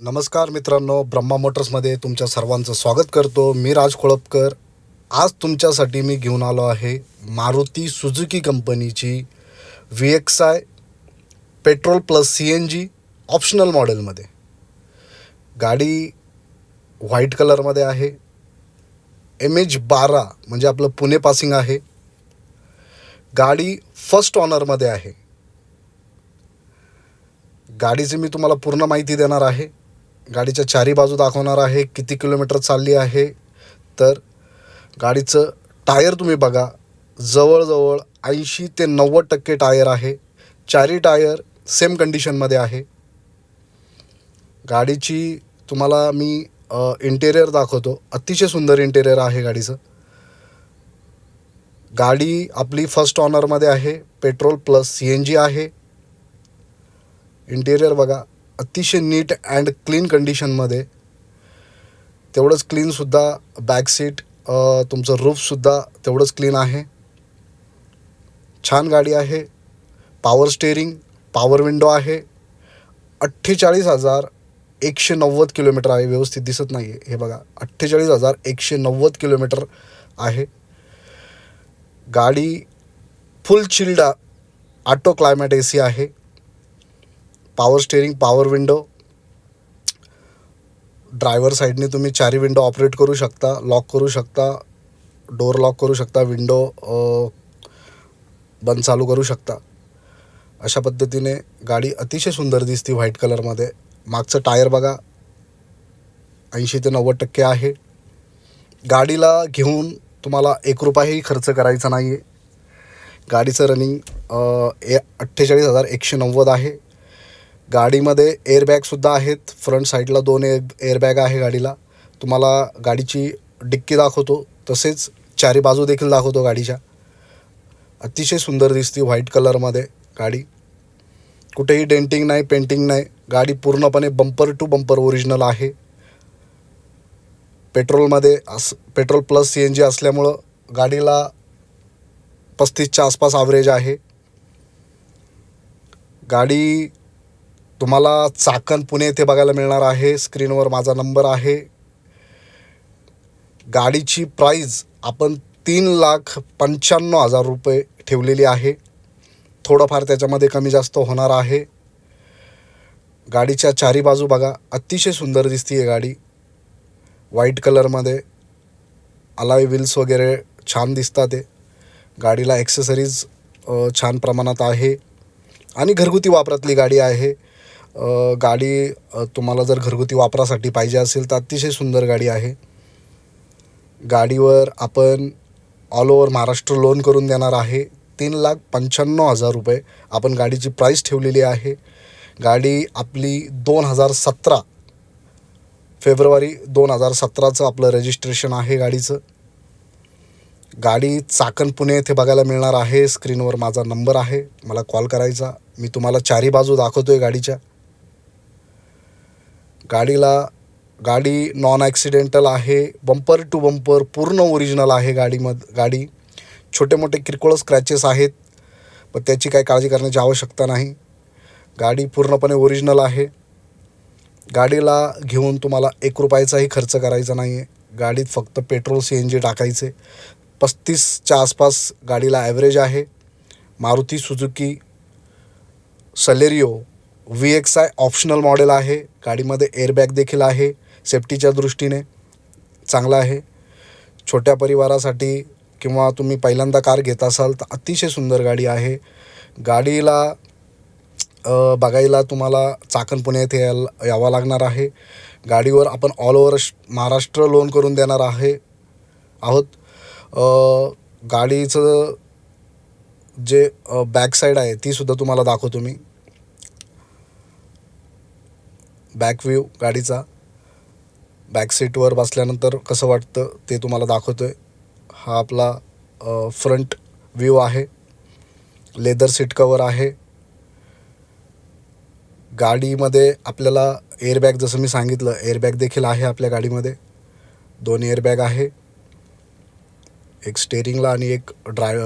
नमस्कार मित्रांनो ब्रह्मा मोटर्समध्ये तुमच्या सर्वांचं स्वागत करतो. मी राज खोळपकर. आज तुमच्यासाठी मी घेऊन आलो आहे मारुती सुझुकी कंपनीची V X I petrol plus C N G optional मॉडेलमध्ये गाडी व्हाईट कलरमध्ये आहे. एम एच बारा म्हणजे आपलं पुणे पासिंग आहे. गाडी फर्स्ट ऑनरमध्ये आहे. गाडीची मी तुम्हाला पूर्ण माहिती देणार आहे. गाडीच्या चारी बाजू दाखवणार आहे किती किलोमीटर चालली आहे. तर गाडीचं टायर तुम्ही बघा जवळजवळ ऐंशी ते नव्वद टक्के टायर आहे. चारी टायर सेम कंडिशनमध्ये आहे. गाडीची तुम्हाला मी इंटेरियर दाखवतो. अतिशय सुंदर इंटेरियर आहे गाडीचं. गाडी आपली फर्स्ट ऑनरमध्ये आहे petrol plus C N G आहे. इंटेरियर बघा अतिशय नीट अँड क्लीन कंडिशनमध्ये. तेवढंच क्लीनसुद्धा बॅक सीट तुमचं रूफसुद्धा तेवढंच क्लीन आहे. छान गाडी आहे. पॉवर स्टेअरिंग पॉवर विंडो आहे. अठ्ठेचाळीस हजार एकशे नव्वद किलोमीटर आहे. व्यवस्थित दिसत नाही आहे हे बघा अठ्ठेचाळीस हजार एकशे नव्वद किलोमीटर आहे. गाडी full chilled auto climate A C आहे. Power steering power window driver साईडने तुम्ही चारी विंडो ऑपरेट करू शकता लॉक करू शकता डोअर लॉक करू शकता विंडो बंद चालू करू शकता. अशा पद्धतीने गाडी अतिशय सुंदर दिसते व्हाईट कलरमध्ये मागचं टायर बघा ऐंशी ते नव्वद टक्के आहे. गाडीला घेऊन तुम्हाला एक रुपयाही खर्च करायचा नाही आहे गाडीचं रनिंग ए अठ्ठेचाळीस हजार एकशे नव्वद आहे. गाडीमध्ये एअरबॅगसुद्धा आहेत. फ्रंट साईडला दोन एअर एअरबॅग आहे गाडीला. तुम्हाला गाडीची डिक्की दाखवतो. तसेच चारी बाजू देखील दाखवतो गाडीच्या. अतिशय सुंदर दिसते व्हाईट कलरमध्ये गाडी. कुठेही डेंटिंग नाही पेंटिंग नाही. गाडी पूर्णपणे बंपर टू बंपर ओरिजिनल आहे. पेट्रोलमध्ये अस petrol plus C N G असल्यामुळं गाडीला पस्तीसच्या आसपास ॲव्हरेज आहे. गाडी तुम्हाला चाकण पुणे येथे बघायला मिळणार आहे. स्क्रीनवर माझा नंबर आहे. गाडीची प्राईज आपण तीन लाख पंच्याण्णव हजार रुपये ठेवलेली आहे. थोडंफार त्याच्यामध्ये कमी जास्त होणार आहे. गाडीच्या चारी बाजू बघा. अतिशय सुंदर दिसते आहे गाडी व्हाईट कलरमध्ये अलाय व्हील्स वगैरे छान दिसतात आहे गाडीला ॲक्सेसरीज छान प्रमाणात आहे. आणि घरगुती वापरातली गाडी आहे. गाडी तुम्हाला जर घरगुती वापरासाठी पाहिजे असेल तर अतिशय सुंदर गाडी आहे. गाडीवर आपण ऑल ओव्हर महाराष्ट्र लोन करून देणार आहे. तीन लाख पंच्याण्णव हजार रुपये आपण गाडीची प्राईस ठेवलेली आहे. गाडी आपली दोन हजार सतरा फेब्रुवारी दोन हजार सतराचं आपलं रजिस्ट्रेशन आहे गाडीचं. गाडी चाकण पुणे येथे बघायला मिळणार आहे. स्क्रीनवर माझा नंबर आहे. मला कॉल करायचा. मी तुम्हाला चारी बाजू दाखवतो आहे गाडीच्या. गाडीला गाडी नॉन ॲक्सिडेंटल आहे बंपर टू बंपर पूर्ण ओरिजिनल आहे गाडीमध गाडी. छोटे मोठे किरकोळ स्क्रॅचेस आहेत पण त्याची काही काळजी करण्याची आवश्यकता नाही. गाडी पूर्णपणे ओरिजिनल आहे. गाडीला घेऊन तुम्हाला एक रुपयाचाही खर्च करायचा नाही आहे गाडीत फक्त पेट्रोल सी एन जी टाकायचे. पस्तीसच्या आसपास गाडीला ॲव्हरेज आहे. Maruti Suzuki Celerio V X I optional model आहे. गाडीमध्ये एअरबॅग देखील आहे. सेफ्टीच्या दृष्टीने चांगला आहे. छोट्या परिवारासाठी किंवा तुम्ही पहिल्यांदा कार घेत असाल तर अतिशय सुंदर गाडी आहे. गाडीला बघायला तुम्हाला चाकण पुणे येथे यायला यावं लागणार आहे. गाडीवर आपण ऑल ओव्हर महाराष्ट्र लोन करून देणार आहे आहोत. गाडीचं जे बॅक साईड आहे तीसुद्धा तुम्हाला दाखवतो मी. बॅक व्ह्यू गाडीचा. बॅक सीटवर बसल्यानंतर कसं वाटतं ते तुम्हाला दाखवतो आहे हा आपला फ्रंट व्ह्यू आहे. लेदर सीट कवर आहे. गाडीमध्ये आपल्याला एअरबॅग जसं मी सांगितलं एअरबॅग देखील आहे आपल्या गाडीमध्ये. दोन एअरबॅग आहे. एक स्टेरिंगला आणि एक ड्राय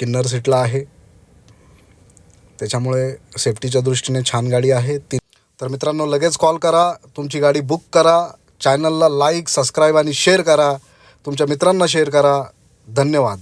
किन्नर सीटला आहे. त्याच्यामुळे सेफ्टीच्या दृष्टीने छान गाडी आहे. ती तर मित्रांनो लगेच कॉल करा. तुमची गाडी बुक करा. चॅनलला लाईक सबस्क्राईब आणि शेअर करा. तुमच्या मित्रांना शेअर करा. धन्यवाद.